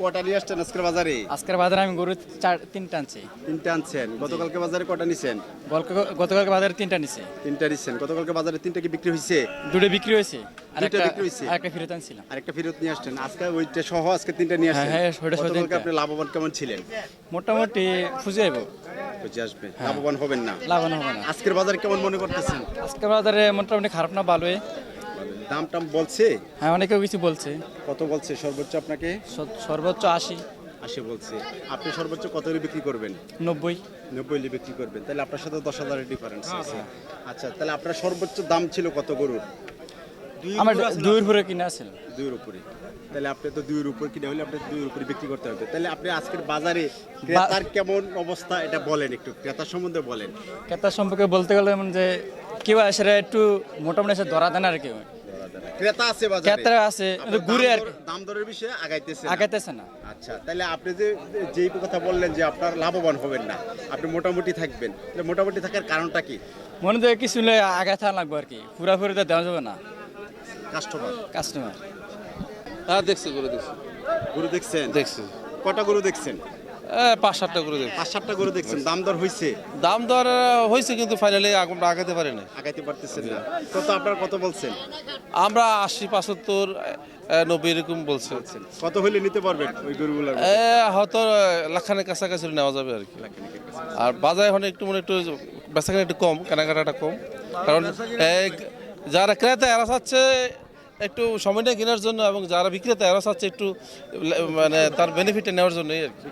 কটা আসছেন আজকের বাজারে? আজকের বাজারে আমি গরু চার তিনটা আনছি। তিনটা আনছেন। গতকালকে বাজারে কটা নিছেন? গতকালকে বাজারে তিনটা নিছি। তিনটা নিছেন। গতকালকে বাজারে তিনটা কি বিক্রি হয়েছে দুটো বিক্রি হয়েছে। আর বিক্রি হয়েছে? আর ফেরত আনছিলাম। আরেকটা ফেরত নিয়ে আসছেন। আজকে ওইটা সহ আজকে তিনটা নিয়ে আসছেন? হ্যাঁ, হ্যাঁ, ওইটা সহ গতকালকে আপনি লাভবান কেমন ছিলেন? মোটামুটি খুঁজে আসবে। লাভবান হবেন না? না। আজকের বাজারে কেমন মনে করতেছেন? আজকের বাজারে মোটামুটি খারাপ না ভালোই। দাম টাম বলছে? হ্যাঁ অনেকেও কিছু বলছে। কত বলছে সর্বোচ্চ আপনাকে? সর্বোচ্চ আশি। আশি বলছে। আপনি সর্বোচ্চ কত বিক্রি করবেন? নব্বই। নব্বই বিক্রি করবেন। তাহলে আপনার সাথে দশ হাজারের ডিফারেন্স আছে। আচ্ছা তাহলে আপনার সর্বোচ্চ দাম ছিল কত গরুর? আমার দুইয়ের ভরে কিনা আছিল দুইয়ের উপরে। তাহলে আপনি তো দুইয়ের উপর কিনে হলে আপনি দুইয়ের উপরে বিক্রি করতে হবে। তাহলে আপনি আজকের বাজারে ক্রেতার কেমন অবস্থা এটা বলেন একটু। ক্রেতার সম্বন্ধে বলেন। ক্রেতার সম্পর্কে বলতে গেলে মানে যে কেউ একটু মোটামুটি এসে ধরা দেন আর কেউ ক্রেতা আছে বাজারে? ক্রেতা আছে ঘুরে আর দাম দরের বিষয়ে আগাইতেছে না। আগাইতেছে না। আচ্ছা তাহলে আপনি যে যেই কথা বললেন যে আপনার লাভবান হবেন না আপনি মোটামুটি থাকবেন। তাহলে মোটামুটি থাকার কারণটা কি? মনে হয় কিছু হলে আগে থাকা লাগবে আর কি। পুরাপুরি তো দেওয়া যাবে না। কাস্টমার কাস্টমার হ্যাঁ দেখছি করে দেখছি। গরু দেখছেন? দেখছি। কটা গরু দেখছেন? পাঁচ সাতটা করে দেখছি। পাঁচ সাতটা গরু দেখছেন দাম দর হয়েছে দাম দর হয়েছে কিন্তু ফাইনালি আমরা আগাতে পারি না আগাইতে পারতেছেন না। কত আপনার কত বলছেন? আমরা আশি পঁচাত্তর নব্বই এরকম বলছে। কত হইলে নিতে পারবেন ওই গরুগুলোর এ, হয়তো লাখানের কাছাকাছি নেওয়া যাবে আর কি। আর বাজারে এখন একটু মনে একটু বেচাকেনা একটু কম কেনাকাটাটা কম। কারণ যারা ক্রেতা এরা চাচ্ছে একটু সময়টা কেনার জন্য এবং যারা বিক্রেতা এরা চাচ্ছে একটু মানে তার বেনিফিটটা নেওয়ার জন্যই আর কি।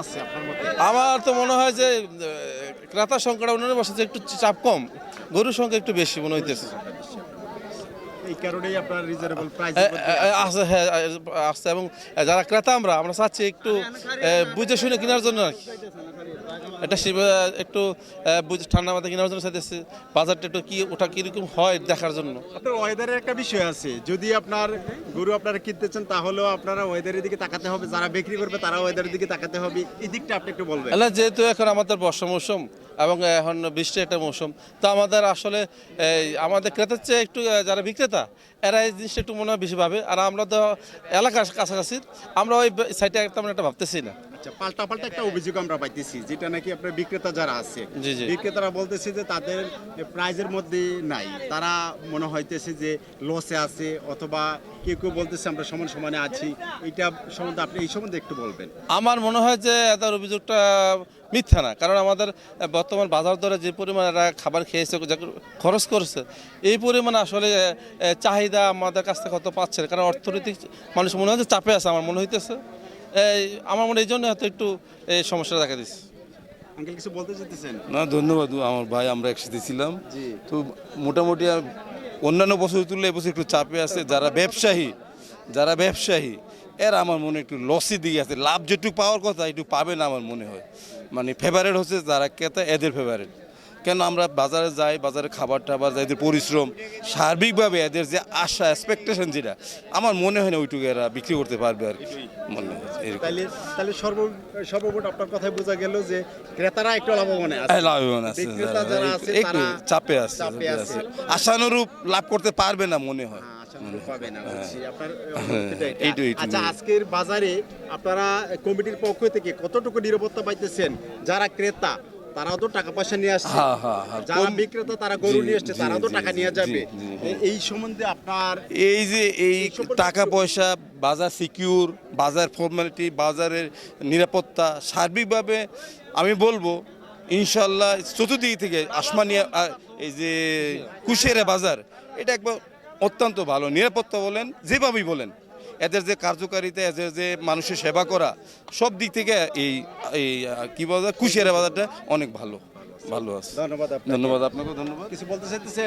আচ্ছা, আমার তো মনে হয় যে ক্রেতার সংখ্যাটা উন্নয়নের বসেছে একটু চাপ কম গরুর সংখ্যা একটু বেশি মনে হইতেছে। এই কারণেই আপনার রিজনেবল প্রাইস আছে হ্যাঁ এ, এবং যারা ক্রেতা আমরা আমরা চাচ্ছি একটু বুঝে শুনে কেনার জন্য আর কি। এটা একটু বুঝে ঠান্ডা মাথায় কেনার জন্য চাইতেছি। বাজারটা একটু কি ওটা কীরকম হয় দেখার জন্য? আপনার ওয়েদারের একটা বিষয় আছে। যদি আপনার গরু আপনারা কিনতে চান তাহলেও আপনারা ওয়েদারের দিকে তাকাতে হবে। যারা বিক্রি করবে তারা ওয়েদারের দিকে তাকাতে হবে। এই দিকটা আপনি একটু বলবেন। না যেহেতু এখন আমাদের বর্ষা মৌসুম এবং এখন বৃষ্টির একটা মৌসুম তো আমাদের আসলে আমাদের ক্রেতার চেয়ে একটু যারা বিক্রেতা এরা এই জিনিসটা একটু মনে হয় বেশি ভাবে। আর আমরা তো এলাকার কাছাকাছি আমরা ওই সাইডে তেমন একটা ভাবতেছি না। আচ্ছা পাল্টা পাল্টা একটা অভিযোগ আমরা পাইতেছি যেটা নাকি আপনার বিক্রেতা যারা আছে। বিক্রেতারা বলতেছে যে তাদের প্রাইজের মধ্যে নাই। তারা মনে হইতেছে যে লসে আছে অথবা কেউ কেউ বলতেছে আমরা সমান সমানে আছি। এটা সম্বন্ধে আপনি এই সম্বন্ধে একটু বলবেন। আমার মনে হয় যে তার অভিযোগটা মিথ্যা না। কারণ আমাদের বর্তমান বাজার দরে যে পরিমাণ এরা খাবার খেয়েছে যা খরচ করেছে এই পরিমাণ আসলে চাহিদা আমাদের কাছ থেকে কত পাচ্ছে না। কারণ অর্থনৈতিক মানুষ মনে হয় যে চাপে আছে আমার মনে হইতেছে। এই আমার মনে এই জন্য হয়তো একটু এই সমস্যা দেখা দিচ্ছে। আঙ্কেল কিছু বলতে চাইতেছেন? না ধন্যবাদ। আমার ভাই আমরা একসাথে ছিলাম। তো মোটামুটি অন্যান্য বছর তুললে এবছর একটু চাপে আছে, যারা ব্যবসায়ী যারা ব্যবসায়ী, এর আমার মনে একটু লসি দিয়ে আছে। লাভ যেটুকু পাওয়ার কথা একটু পাবে না আমার মনে হয়। মানে ফেভারেট হচ্ছে যারা ক্রেতা, এদের ফেভারেট কেন আমরা বাজারে যাই বাজারে খাবার টাবার যাই এদের পরিশ্রম সার্বিকভাবে এদের যে আশা এক্সপেকটেশন যেটা আমার মনে হয় না ওইটুকু এরা বিক্রি করতে পারবে আর কি। মনে তাহলে তাহলে সর্ব সর্বমোট আপনার কথায় বোঝা গেল যে ক্রেতারা একটু লাভবানে আছে। হ্যাঁ, লাভবান আছে যারা আছে একটু চাপে আছে চাপে আছে। আশানুরূপ লাভ করতে পারবে না মনে হয়। হ্যাঁ, হ্যাঁ। আচ্ছা আজকের বাজারে আপনারা কমিটির পক্ষ থেকে কতটুকু নিরাপত্তা পাইতেছেন? যারা ক্রেতা তারাও তো টাকা পয়সা নিয়ে আসছে। হ্যাঁ, হ্যাঁ, হ্যাঁ। যারা বিক্রেতা তারা গরু নিয়ে আসছে জি, তারাও তো টাকা নিয়ে যাবে। এই সম্বন্ধে আপনার এই যে এই টাকা পয়সা বাজার সিকিউর বাজার ফর্মালিটি বাজারের নিরাপত্তা সার্বিকভাবে আমি বলব ইনশাল্লাহ চতুর্দিক থেকে আসমানিয়া এই যে কুশেরা বাজার এটা একবার অত্যন্ত ভালো। নিরাপত্তা বলেন যেভাবেই বলেন। এদের যে কার্যকারিতা এদের যে মানুষের সেবা করা সব দিক থেকে এই এই কি বলা যায় কুশিয়ারা বাজারটা অনেক ভালো ভালো আছে। ধন্যবাদ আপনাকে। ধন্যবাদ আপনাকেও ধন্যবাদ। কিছু বলতে চাইতেছেন